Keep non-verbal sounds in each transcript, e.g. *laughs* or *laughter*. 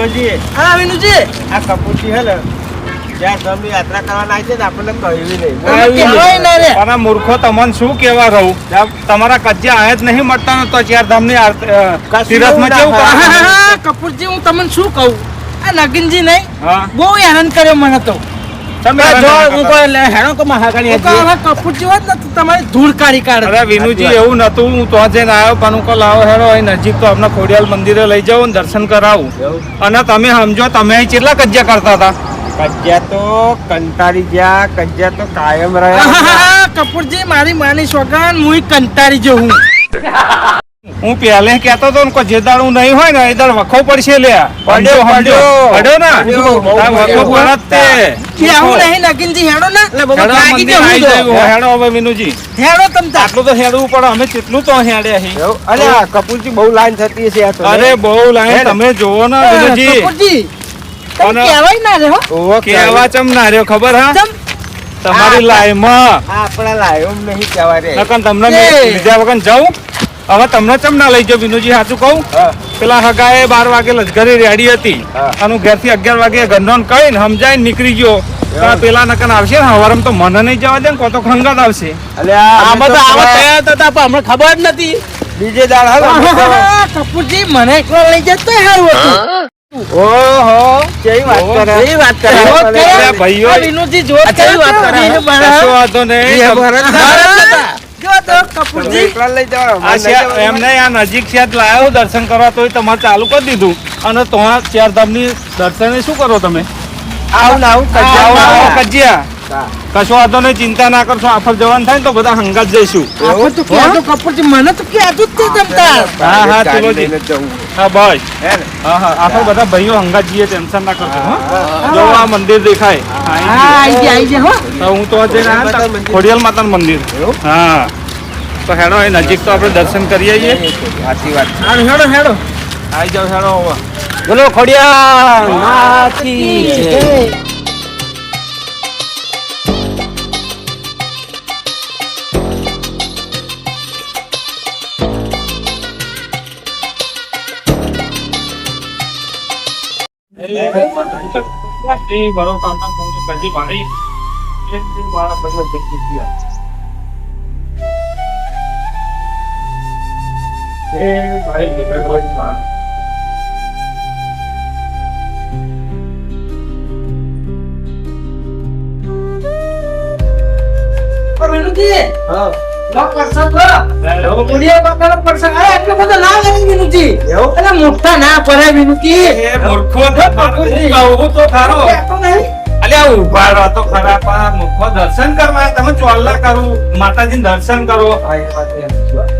તુલસી હા વિનુજી આ કપૂરજી હે ને જ્યાં તમે યાત્રા કરવાના આવી છે ને આપણને કહ્યું નહીં તમે કહેવાય ના રે પણ આ મૂર્ખો તમને શું કેવા રહું તમારા કજ્જા આયા જ નહીં મળતા ને તો ચાર ધામની તીરથમાં કેવું કપૂરજી હું તમને શું કહું આ નગીનજી નહીં હા બહુ આનંદ કર્યો મને તો તમે જો હું કોઈ હેણો કે હવે કપૂરજી હોત તમારી ધૂળ કાઢી કાઢે. અરે વિનુજી એવું નતું હું તો જઈને આવ્યો પણ હું કહું લાવો હેડો અહીં નજીક તો આપણે ખોડિયાલ મંદિરે લઈ જાઉં ને દર્શન કરાવું. અને તમે સમજો તમે અહીં કેટલા કજ્જા કરતા હતા? કજ્જા તો કંટાળી ગયા કજ્જા તો કાયમ રહ્યા. કપૂરજી મારી માની સોગન હું કંટાળી જો હું હું પહેલે કહેતો હતો ને જે દાડ હું નહીં હોય ને એ દાડ વખો પડશે લે. પડ્યો, પડ્યો. પડ્યો ને? વખો પડત તે. કે આવું નહીં નગીનજી હેડો ને. હેડો લાગી કે હું તો. હેડો હવે વિનુજી હેડો તમ તા. આટલું તો હેડવું પડે અમે કેટલું તો હેડે અહીં અરે આ કપૂરજી બહુ લાઈન થતી છે આ તો અરે બહુ લાઈન. તમે જોવો ને અ, કપૂરજી તમે કહેવાય ના રહ્યો. ઓ કેવા ચમ ના રહ્યો ખબર હા? તમારી લાઈમાં આપણા લાઈમ નહીં કહેવાય રે. તમને બીજા વખત જાઉં? હવે તમને ચમ ના લઈ ગયો વિનુજી? સાચું કહું. પેલા હગાએ બાર વાગે લશ્કરી રેડી હતી. અને ઘેરથી અગિયાર વાગે ઘરનો કહીને સમજાઈને નીકળી ગયો. પેલા નકન આવશે ને? હવારમ તો મને નહીં જવા દે ને કોતો ખંગાત આવશે. અલે આમાં તો આવા તૈયાર હતા પણ અમને ખબર જ નથી. બીજે દાળ કપૂરજી મને એકલો લઈ જતો સારું હતું. ઓહો કેવી વાત કરે. કેવી વાત કરે? જોત અરે કરે. ભાઈઓ. વિનુજી જો કેવી વાત કરે? કશો વાંધો નહીં. ભરત. આહાહા, તો કપૂરજી? એકલા લઈ જાઓ, આ અમને લઈ છે- જાઓ. એમને આ નજીક છે લાયો દર્શન કરવા તોય તમારે ચાલુ કરી દીધું. અને તો આ દર્શન શું કરો તમે? આવું આવું આવો, કજ્જા આવો, વાળા. કજિયા. કશો વાંધો નહીં ચિંતા ના કરશો આફર જવાનું થાય તો બધા હંગાત જઈશું. કપૂરજી મને તો કહેતું જ તે જમતા હા, હા, ચલો જી. લઈને જ જવું. હા બસ. હા હા આફર બધા ભાઈઓ હંગાત જઈએ ટેન્શન ના કરશો જો આ મંદિર દેખાય. હા તો જઈને. ખોડિયાલ માતાનું મંદિર. હા. તો હેડો એ નજીક તો આપણે દર્શન કરી આવીએ. સાચી વાત. હેડો હેડો આવી જાવ હેડો બોલો ખોડિયા માતી જય. હા. મુડિયા અરે એટલો બધો ના એવું? અરે મોટા ના પડે વિનુજી. એ મૂર્ખો તો નહીં. અલ્યા ઊભા રહો તો ખરા પણ મૂર્ખો દર્શન કરવા તમે ચોલ્લા કરું માતાજી દર્શન કરો. એ વાત.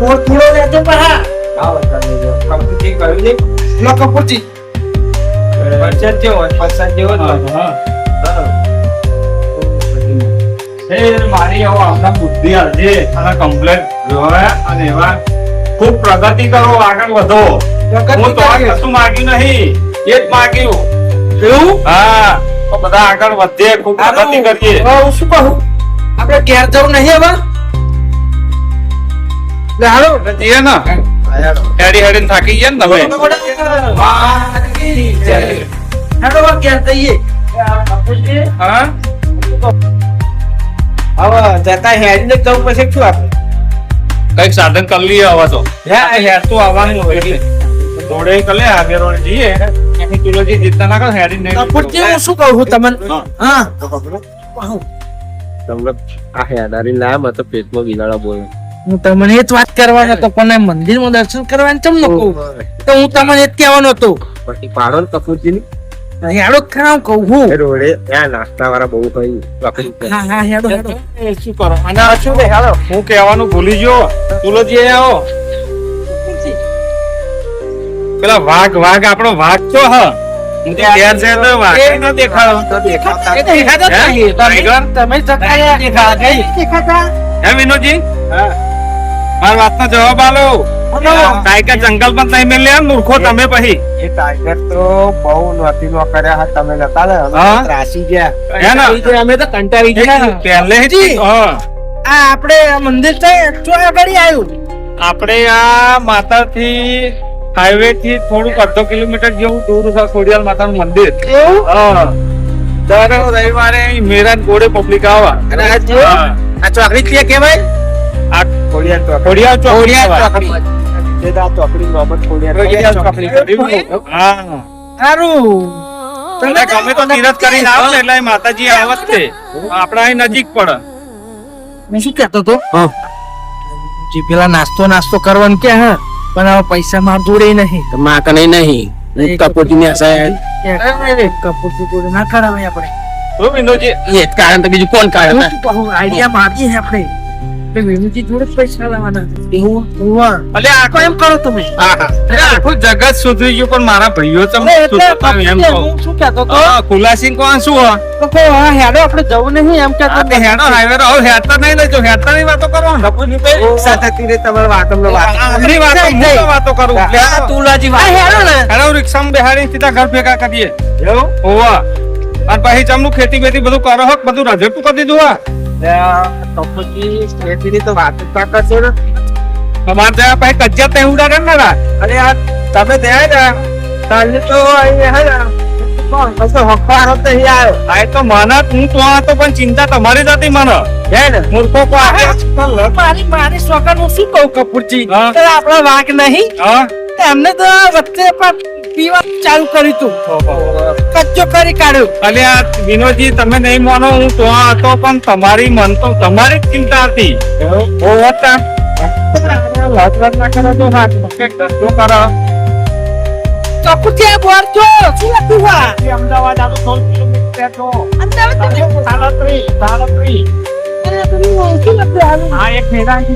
હું એમ કહું. પ્રસાદ લઈ લો થોડો થોડો લેજો પણ હા આ કરી દો. કપૂરજી કહ્યું લો કપૂરજી વરસાદ જેવો જેવો હા. હા. એ મારી હવે આપણા બુદ્ધિ હાલજે અને કમ્પ્લેટ જોવે અને એવા ખૂબ પ્રગતિ કરો આગળ વધો. હું તો કશું માગ્યું નહીં. એ જ માગ્યું. એવું? હા. બધા આગળ વધે ખૂબ પ્રગતિ કરીએ. હું શું કહું? આપણે ઘેર જવું નહીં હવે? લે હાલો જઈએ ને આયા. હેડી થાકી ગયા ને તમે. હેડો હવે જઈએ. હા? હવે જતા હેડીને જવું પછી શું આપણે? કંઈક સાધન કરી લઈએ આવા તો. હેર તો આવવાનું હોય. એટલે. દોડે કલે આગળ રોડે જઈએ એની તુલસી ચિંતા ના કરો હેડી કપૂરજી હું શું કહું છું તમને. હા. તમને આ હેડારી નામ હતો પેટમાં બિલાડા બોલે. હું તમને એ જ વાત કરવાનો હતો પણ મંદિરમાં દર્શન કરવાનું ચમ ન કહું? તો હું તમને એ જ કહેવાનો હતો. પછી પાડો ને કપૂરજી હેડો ખાવ કહું હું. રોડે ત્યાં નાસ્તા વાળા બહુ હોય હા હા હેડો હેડો. શું કરો? અને શું રે હેડો હું કહેવાનું ભૂલી ગયો. અહીં આવો. પેલા વાઘ વાઘ આપણો વાઘ હ? છે ન દેખાડો. હે? નહીં. તમે- જતા દેખાતા. વિનોદજી? હા. મારી વાતનો જવાબ આલો. ટાઈગર જંગલમાં તમે મેલ્યા મૂર્ખો તમે પછી. એ ટાઈગર તો બહુ નોતી નો કર્યા હતા તમે નતા ને? ત્રાસી ગયા. હે અમે તો કંટાળી ગયા. પહેલેથી જ, આ આપણે આ મંદિર તો આગળ આવ્યું આપણે આ માતા થી હાઈવે થી થોડુંક અડધો કિલોમીટર જેવું દૂર છે ખોડિયાલ માતાનું મંદિર. એવું? હા. દર રવિવારે મેરાન ઘોડે પબ્લિક આવા. અને આ જો હા. આ ચોકડી ક્યાં કહેવાય? આ ખોડિયાર ચોકડી. ખોડિયાર ચોક ખોડિયાર ચોકડી. તે તો ચોકડી નો ખોડિયાર ખોડિયાર ચોકડી. ચોકડી. હા. સારું. એટલે ગમે તો તીરથ કરીને આવો ને એટલે માતાજી આવત તે આપણા અહીં નજીક પડે. મેં શું કહેતો તો જે પેલા નાસ્તો નાસ્તો કરવાનું કે હા પણ હવે પૈસા માર જોડે નહીં. માં કને નહીં. કપૂરજી ને હસાય કપૂર જોડે ના કરાવે આપણે. એ કારણ તો બીજું કોણ કારણ આઈડિયા મારી છે આપણે. કે વેણુજી જોડે જ પૈસા લાવવાના. એવું અલે આખો એમ કરો તમે. આખું જગત સુધરી ગયું પણ મારા ભાઈઓ ચમ અરે એટલે સુધરતા નહીં એમ હું શું કહેતો તો ખુલાસી કોણ શું હા તો હેડો આપણે જવું નહીં એમ કહેતો આ હેડો હાઈવે રો, હેડતા નહીં લેજો હેડતા નહીં વાતો કરો. ઓ, સાથે તીરે તમારે વાત આમની વાતો હું વાતો કરું. લે તુલાજી આ હેડો ને. હેડો રિક્ષામાં બેહાડી સીધા ઘર ભેગા કરીએ. એવું? હોવા. અને પછી ચમનું ખેતી બેતી બધું કરો હક બધું રજેટું કરી દીધું હા. તો ખેતીની તો વાત જ ના છે ને. તમારે ત્યાં પછી કજિયા તે ઉડાડે ને રા અરે આ તમે ત્યાં ને તાલે તો અહીં હે ને ચિંતા તમારી જ હતી મને. મૂર્ખો મારી મારી સોકર હું શું કહું કપૂરજી? આપણા વાંક નહીં? એમને તો વચ્ચે પણ પીવા ચાલુ કર્યું તું કચ્ચો કરી કાઢ્યું. અલે આ વિનોદજી તમે નહીં માનો હું તો હતો પણ તમારી મન તો તમારી જ ચિંતા હતી. બહુ હતા. લાત લાત ના કરો તો હાથ ધંધો કરો કપૂરજી આ બોર જો શું લખ્યું વા અમદાવાદ આવું સોળ કિલોમીટર અમદાવાદ તમે એક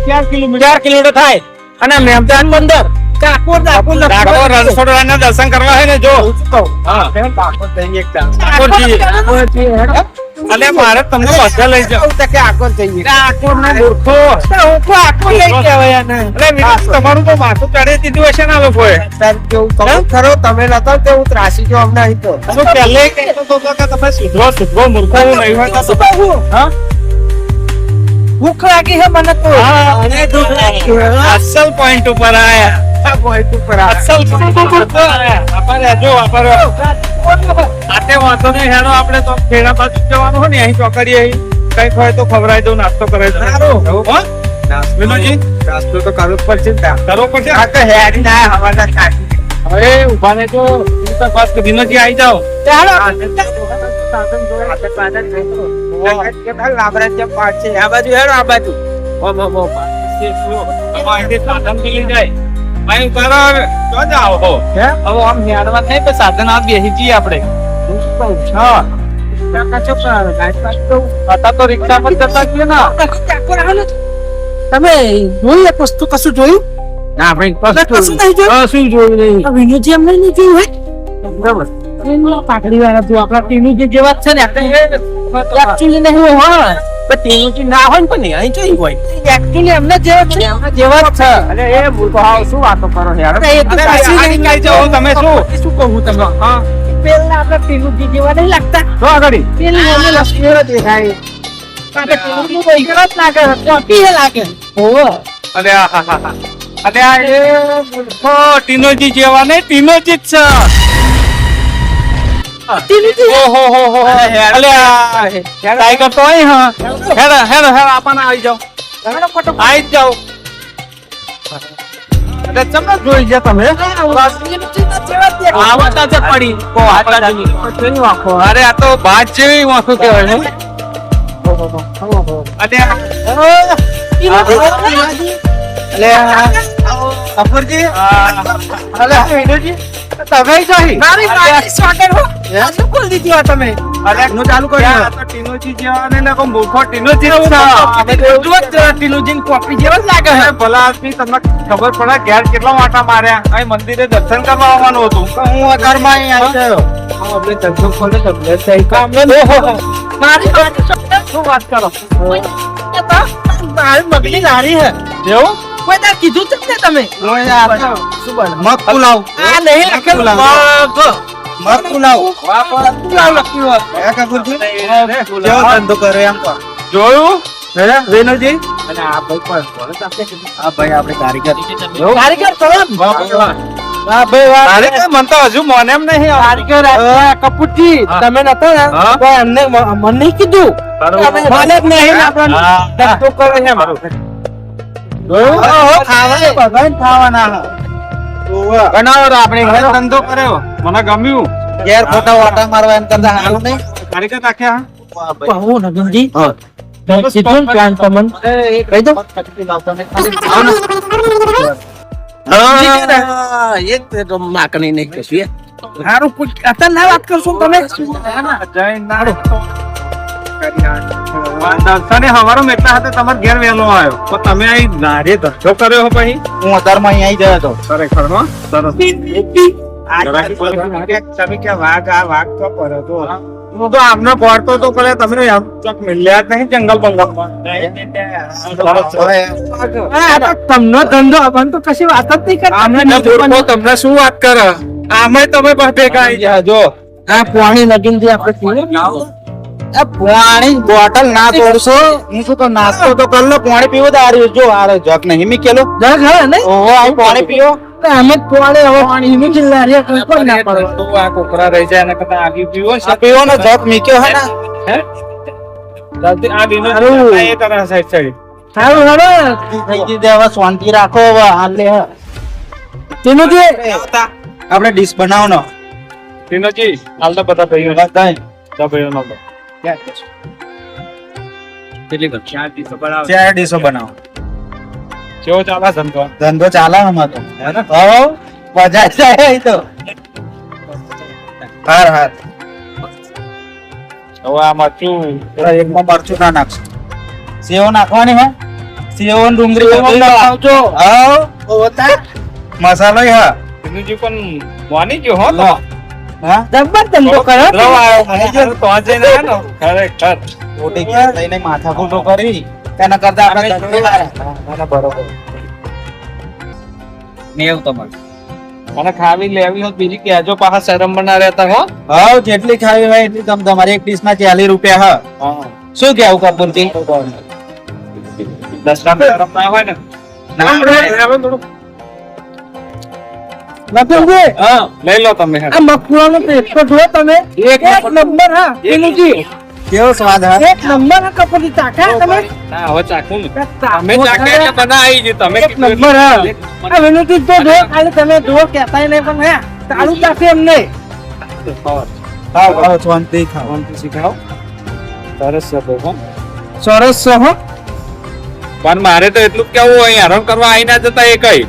ચાર કિલોમીટર. ચાર કિલોમીટર થાય. અને મેમદાન પંદર ડાકોર ડાકોર ડાકોર રણછોડરાયના દર્શન કરવા હે ને જો. હા ડાકોર જઈએ એક ટાઈમ. ડાકોરજી. અલે મારે તમને બધા લઈ કે જઈએ. ના મૂર્ખો. આખો લઈ કહેવાય આને. અલે તમારું તો માથું ચડી દીધું હશે ને આ લોકોએ. સર કેવું કહું? ખરો તમે નતો તે હું ત્રાસી જો અમને અહીં તો. હું પહેલે કહેતો હતો કે તમે સુધરો સુધરો મૂર્ખો હું નહીં હોય તો હા ભૂખ લાગી હે મને તો. અને લાગ્યું. અસલ પોઈન્ટ ઉપર આયા. આપણે તો ખેડા બાજુ જવાનું હોય ને અહીં ચોકડીએ કંઈક હોય તો ખવડાવી દઉં નાસ્તો કરાવી દઉં. સારું. નાસ્તો તો કરવો પડશે. કરવો પડશે? આ તો હેરી ના હવાના કાઢી હવે ઊભા ને તો બસ વિનોદજી આવી જાઓ. ચાલો. આ બાજુ હેડો આ બાજુ. ઓમ ઓમ ઓમ. સાધન મિલી જાય. હો હે? હવે આમ થાય તો સાધન આ બેસી જઈએ આપણે. હા. તમે વસ્તુ કશું જોયું? ના એટલે કશું નહીં જોયું? કશું જોયું નહીં. વિનોદજી અમને નહીં જોયું હોય એનો પાઘડી વાળા તું આપણા ટીનું જે જેવા છે ને આપણે actually નહીં હોય. હા ના હોય ને પણ અહીં જોઈ હોય. actually એમને જેવા છે. એમને જેવા છે. અરે એ મૂર્ખો હાવ શું વાતો કરો યાર? અરે એ તો અરે આ નહીં. નીકળી જાઓ, તમે શું? શું કહું તમને? હા? પેલા આપણા ટીનું જેવા નહીં લાગતા. જો આગળ. પેલી એમને લક્ષ્મીઓ દેખાય. આપણે ટીનું તો ઈકડા લાગે ચોટી લાગે. ઓહો અરે આ હા હા હા. અરે આ એ મૂર્ખો ટીનોજી જેવા નહીં ટીનોજી જ છે. અરે આ તો બાજ જેવી વાંખું કેવાય અલે આ- અલે વિનોદજી તમે જોઈ મારી મારી સ્વાગત હો. આ શું દીધી આ તમે અરે નો ચાલુ કરી આ તો ટીનુજી જેવા ને ને કોઈ મૂર્ખો ટીનુજી જ છે. કોપી જેવો જ લાગે અરે ભલા આદમી તમને ખબર પડે ઘેર કેટલા વાટા માર્યા. અહીં મંદિરે દર્શન કરવા આવવાનું હતું. હું અગરમાં અહીં આવ્યો આપણે ધંધો ખોલે તમને સહી કામ મારી વાત શું વાત કરો? મારી મગની લારી હે એવું? કોઈ તાર કીધું જ ને તમે? મગ પુલાવ આ નહીં લખેલું મગ મગ પુલાવ પુલાવ લખ્યું હોય. હે કપૂરજી કેવો ધંધો કરે એમ? કહો જોયું? હે? અને આ ભાઈ પણ ભલે તો આપણે કીધું. આ ભાઈ આપણે કારીગર. કારીગર સલામ હા ભાઈ વાહ તારે મન તો હજુ મને એમ નહીં. કારીગર કપૂરજી. તમે નતા ને? મને નહીં કીધું? મને જ નહીં આપણને ધંધો કરે છે મારો. આપણે ધંધો કર્યો મને ગમ્યું ઘેર ખોટા વાટા મારવા એમ કરતા હારું નહીં કારીગર રાખ્યા બહુ નગનજી હા. પ્લાન તમને કહી દો હા, એ જ તો માકણી નહીં કશું એ. હારું કોઈ ના વાત કરશો તમે જય નાડો દર્શને હવારો મેટલા હાથે તમારે ઘેર વહેલો આવ્યો. તો તમે અહીં નારે ધંધો કર્યો પછી? હું અત્યારમાં અહીં આવી ગયો હતો ખરેખર હો સરસ. તમે કે વાઘ આ વાઘ તો પર હતો હું. તો આમને પડતો તો કરે તમે આમ ચોક મિલ્યા જ નહીં જંગલ બંગલમાં તમને ધંધો આપણને તો કશી વાત જ નહીં કરતા. તમને શું વાત કરે? આમે તમે ભેગા આવી ગયા જો આ પાણી લગીનથી આપણે પાણી બોટલ ના તોડશો? હું શું તો નાસ્તો તો કર લો પાણી પીવો તો જો આ રહ્યો જગ નહીં મીકેલો જગ હે ને ઓહો આ પાણી પીવો અમે પાણી હવે પાણી હિમી ચિલ્લા રે કોઈ કોઈ ના પડે. તો આ કોકરા રહી જાય એના કરતા આગી પીવો આ પીવો ને જગ મીક્યો હે ને? જલ્દી આ દીનો એ તરફ સાઈડ સાઈડ. સારું હવે થઈ ગઈ તે હવે શાંતિ રાખો હવે. જે આપણે ડીશ બનાવો નો ટીનોજી હાલ તો બધા ભાઈઓ બધા ભાઈઓ નો કેટલી ચાર ડીશો બનાવો. ચાર ડીશો બનાવો. કેવો ચાલે ધંધો? ધંધો ચાલે આમાં તો. હો મજા જાય તો. હાર હાર. હવે આ મરચું એકમાં મરચું ના નાખશો. સેવો નાખવાની હે? સેવો ડુંગળી નાખજો. હા મસાલો હા. ટીનોજી પણ માની ગયો હા જબ્બર ધંધો કર્યો ખરેખર તો આજે ને હે ને ખરેખર. મોટી ગેસ લઈને માથા કૂટો કરી. તેના કરતા આપણે ધંધે વાળા. ના, ના, બરોબર. નેવ તમારે. મને ખાવી લેવી હોત બીજી કહેજો પાછા શરમ બના રહેતા હો. હાવ જેટલી ખાવી હોય એટલી તમે તમારી એક ડીશ ના ચાલીસ રૂપિયા હા. શું કેવું કપૂરજી? દસ ગ્રામ ના હોય ને. ના, લખનજી હા લઈ લો તમે. આ મગફળાનો ટેસ્ટ તો તમે. એક નંબર હા તેનુજી કેવો સ્વાદ હા? એક નંબર હા કપૂરજી ચાખા તમે. ના હવે ચાખું ને. તમે ચાખે એટલે બનાવી જ તમે એક નંબર હા. આ વેનુજી તો જો ખાલી તમે જુઓ કહેતાય નહીં પણ હે ચાલુ ચાખે એમ નહીં ખાવ ખાવ શાંતિ ખાવ શીખાવ. સરસ છે હો. સરસ છે હો. પણ મારે તો એટલું કેવું અહીં આરામ કરવા આવી ના જતા એ કઈ.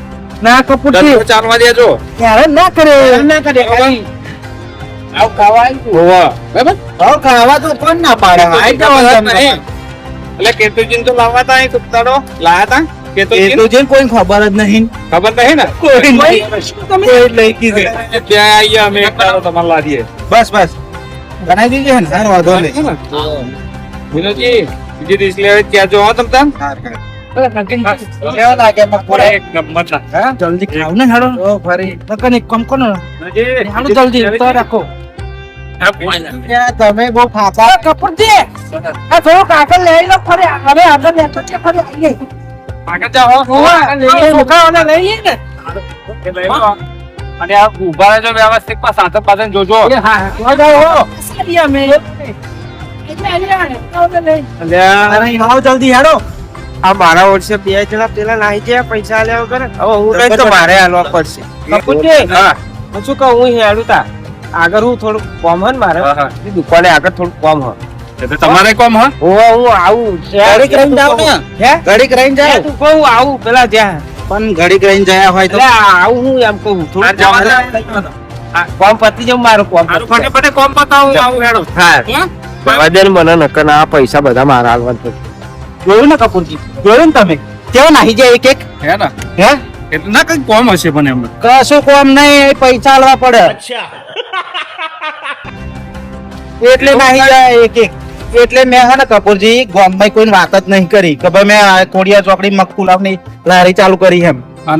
ના કપૂરજી ચાલવા દેજો ક્યારે ના કરે. ના કરે આવ ખાવા હોવા. બરાબર? આવ ખાવા તો કોણ ના પાડે? આઈ જવાનું તમને. એટલે કેતુજીન તો લાવવા તા કુત્તાડો લાયા તા કેતુજીન કોઈ ખબર જ નહીં. ખબર નહીં ને? કોઈ તમે કોઈ લઈ કીધું. ત્યાં અમે એક તમારે લાવીએ બસ બસ. બનાવી દીજે ને? સારો વાંધો નહીં. વિનોદજી બીજી ડીશ લેવા ત્યાં જો તમ તાર જલ્દી ખાવ ને હાડો. ફરી. નકર એક કામ કરો. ને વિનોદજી, હાડો જલ્દી તો રાખો. તમે બહુ ફાફા કપૂરજી આ થોડું કાકર લઈ લો ફરે હવે આગળ લેતો છે ફરે આવીએ આગળ જાઓ. લઈએ મુખાવાને લઈએ ને. એ લઈ લો. અને આ ઊભા રહેજો વ્યવસ્થિતમાં સાથે પાછળ જોજો. એ હા હા. જાઓ. અમે. એટલે જલ્દી હેડો. આ મારા વર્ષે બે જણા પેલા નાહી ગયા પૈસા આલ્યા વગર. હવે હું કઈ તો મારે હાલવા પડશે. કપૂરજી હા. હું શું કહું હું હેડું તા. આગળ હું થોડું કોમ હન ને મારે. દુકાને આગળ થોડુંક કોમ હ. તમારે કોમ હ? હું હું આવું. ઘડીક રહીને જાવ ને. હે? ઘડીક રહીને જાવ તું કહું આવું પેલા જ્યાં. પણ ઘડીક રહીને જયા હોય તો આવું હું એમ કહું. થોડું જવા કોમ દે. કોમ પતી જવું મારું કોમ ફટે ફટે કોમ પતાવું આવું હેડો. હા. હે? જવા દે મને નકર આ પૈસા બધા મારા હાલવા છે. જોયું ને કપૂરજી? જોયું ને તમે? કેવો નાહી જાય એક એક? હે ને? હે? એટલે ના કઈ કોમ હશે પણ એમ. કશું કોમ નહીં પૈસા આલવા પડે. એટલે નાહી જાય એક એક. એટલે મેં હે ને કપૂરજી ગામમાં કોઈ વાત જ નહીં કરી. કે ભાઈ મેં કોડિયા ચોકડી મગફુલાવની લારી ચાલુ કરી એમ. આ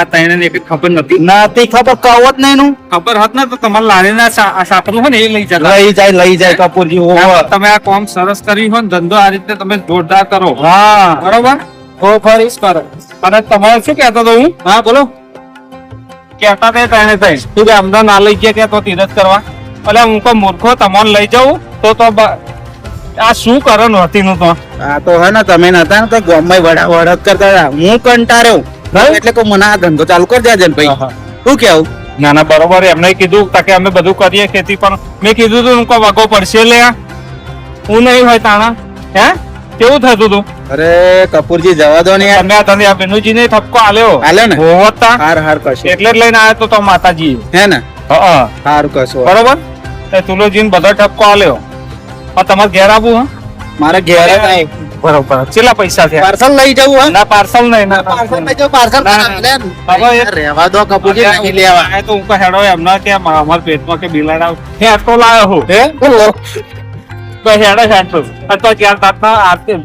આ એક ખબર નથી. ખબર કહો જ નહીં નું ખબર હોત ને તો તમારા લારીના સા- આ સાપરું હોય ને એ લઈ જાય લઈ જાય લઈ જાય કપૂરજી હો તમે આ કોમ સરસ કરી હોય ને ધંધો આ રીતે તમે જોરદાર કરો. હા. બરોબર? કરો. અને તમારે શું કહેતો હતો હું? હા બોલો. કહેતા તે તું કે અમદાવાદ ના લઈ ગયા કે તો તીરથ કરવા? એટલે હું કોઈ મૂર્ખો તમારે લઈ જાઉં તો તો આ શું કરો નહોતી નું તો? આ તો હે ને તમે નતા ને તો ગામમાં વડા વડત કરતા હતા. હું કંટાળ્યો. એટલે કે મને આ ધંધો ચાલુ કરી દેજે ભાઈ. શું કેવું? ના ના બરોબર. એમને કીધું તા અમે બધું કરીએ ખેતી પણ મેં કીધું તું કોઈ વાગો પડશે લે હું? નહીં હોય તાણા. હે? કેવું થતું તું? અરે કપૂરજી જવા દો ને યાર. તમે આ બેનુજી ને ઠપકો આલ્યો. હાલે ને? હોવતા હાર હાર કશું એટલે જ લઈને આવ્યો તો તો માતાજી હે ને? હા હાર કશું બરોબર? એ તુલોજી ને બધો ઠપકો આલ્યો. પણ તમારે ઘેર આવું હા? મારે ઘેર નહીં. બરોબર. કેટલા પૈસા થયા પાર્સલ લઈ જવું ના પાર્સલ નહીં ના પાર્સલ લઈ જવું પાર્સલ રહેવા દો કપૂરજી નહીં લેવા. તો હું કહે હેડો એમના કે અમાર પેટમાં કે બિલાડા હે તો લાયો હું. હે? તો હેડો હેડો. તો ચાર તાતના આરતી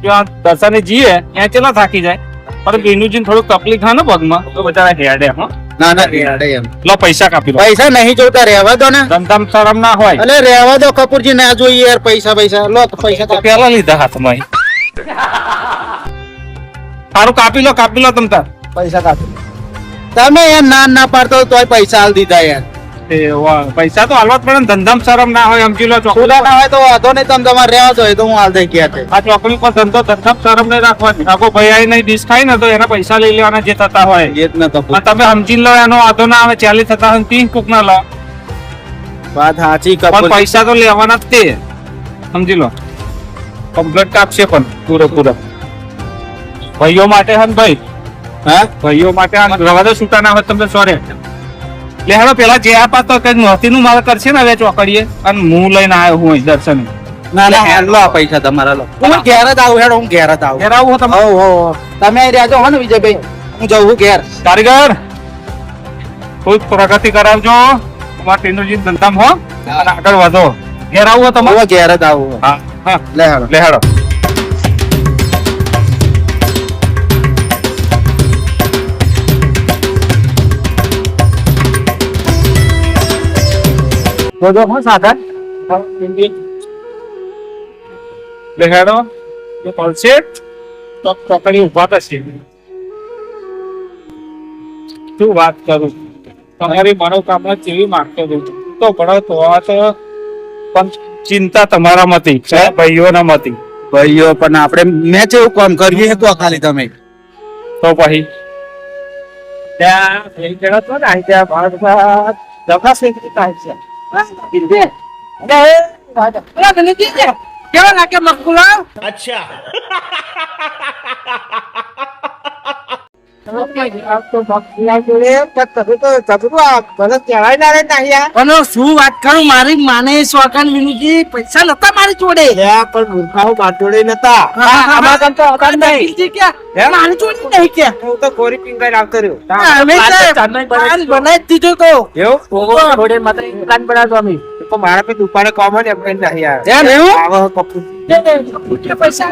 દર્શને જીએ ત્યાં ચેલા થાકી જાય. પણ બેનુજીને થોડું તકલીફ હા ને પગમાં તો બચારા હેડે હા. ના ના રેડે એમ. લો પૈસા કાપી લો. પૈસા નહીં જોતા રહેવા દો ને. ધંધામ શરમ ના હોય. અલે રહેવા દો કપૂરજી ના જોઈએ યાર પૈસા પૈસા. લો પૈસા તો. પેલા લીધા હાથમાં *laughs* સારું કાપી લો કાપી લો તમ તાર. પૈસા કાપી તમે એમ ના ના પાડતો તોય પૈસા હાલ દીધા યાર પૈસા તો હાલવા પડે ધંધામ શરમ ના હોય સમજી લો ચોકડા ના હોય તો વાંધો નહીં તમે તમારે રહેવા દો તો હું હાલ દઈ ગયા આ ચોકડી પર ધંધો ધંધામ શરમ નહીં રાખવાની. આખો ભાઈ આઈ નહીં ડીશ ખાય ને તો એના પૈસા લઈ લેવાના જે થતા હોય. એ જ ન તો અને તમે સમજી લો એનો વાંધો ના આવે ચાલી થતા હોય ત્રીસ કોક ના લો વાત સાચી પૈસા તો લેવાના જ તે. સમજી લો. કમ્પ્લેટ કાપશે પણ પૂરો પૂરો. ભાઈઓ માટે હન ભાઈ હા? ભાઈઓ માટે આ રવા દો છૂટા ના હોય તમને સોરે લે હેડો પેલા જે આ પાતો કઈ નહોતી નું મારે કરશે ને હવે ચોકડીએ અને હું લઈને આવ્યો હું અહીં દર્શન. ના ના હેડલો આ પૈસા તમારા લો. હું ઘેર જ આવું હેડો હું ઘેર જ આવું. ઘેર આવું તમે? હો હો હો. તમે અહીં રહેજો હો ને વિજયભાઈ. હું જઉં છું ઘેર. કારીગર ખૂબ પ્રગતિ કરાવજો. તમારા ટેન્ડરજી ધંધામાં હો. અને આગળ વધો. ઘેર આવું હો તમારે ઘેર જ આવું. હા. હા. લે હેડો લે હેડો જોજો હો સાધન. લે હેડો એ પડશે તો ચોકડી ઊભા થશે. શું વાત કરું? તમારી મનોકામના જેવી માંગતો હતો. તો ભણો તો આ તો પણ ચિંતા તમારા માંથી ભાઈઓ ના મતી ભાઈઓ પણ આપણે મેં જેવું કામ કરીએ તો ખાલી તમે. તો પછી? ત્યાં *laughs* શું વાત કરું? મારી માને શોખાન વિનુજી પૈસા નતા મારી જોડે. પણ મૂર્ખાઓ બાટોડે નતા આમાં કામ તો હતા જ નહીં. વિનુજી ક્યાં? મારી જોડે નહીં ક્યાં? હું તો કોરી પીંગાઈને આવતો રહ્યો અમે પાંચ સાહેબ, ચાંદમાઈ બનાવી પાન બનાવી જ દીધો તો. એવું? થોડે માત્ર દુકાન બનાવતો અમે. મારા પે દુકાને કોમન એમ કઈ નહીં આવે પૈસા.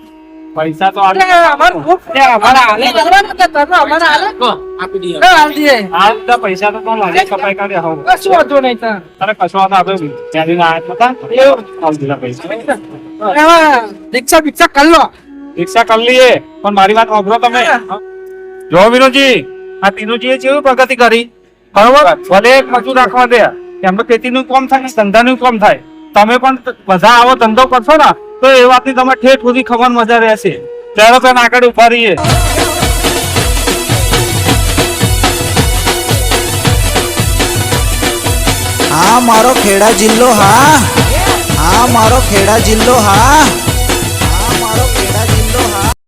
પૈસા તો એટલે અમારું છે, અમારા કરવાના કે તમે અમારા હાલે? લે, આલ દઈએ. આલ તો પૈસા તો તો લાગે કપાઈ કાઢે હો કશું વાંધો નહીં તા અરે કશું વાંધો આપણે ત્યાંથી ના આવ્યા હતા. એ આલ દીધા પૈસા. રિક્ષા બિક્ષા કર લો. રિક્ષા કર લીએ પણ મારી વાત સાંભળો તમે. જો વિનોજી આ તીનુજીએ જેવી પ્રગતિ કરી? બરોબર? ભલે એક મજૂર રાખવા દે. એમનું ખેતીનું કામ થાય ધંધાનું કામ થાય. તમે પણ બધા આવો ધંધો કરશો ને? તો એ વાતની તમે ઠેઠ સુધી ખબર મજા રહેશે. ચાલો તને આગળ ઊભા રહીએ. હા, મારો ખેડા જિલ્લો હા. હા, મારો ખેડા જિલ્લો હા.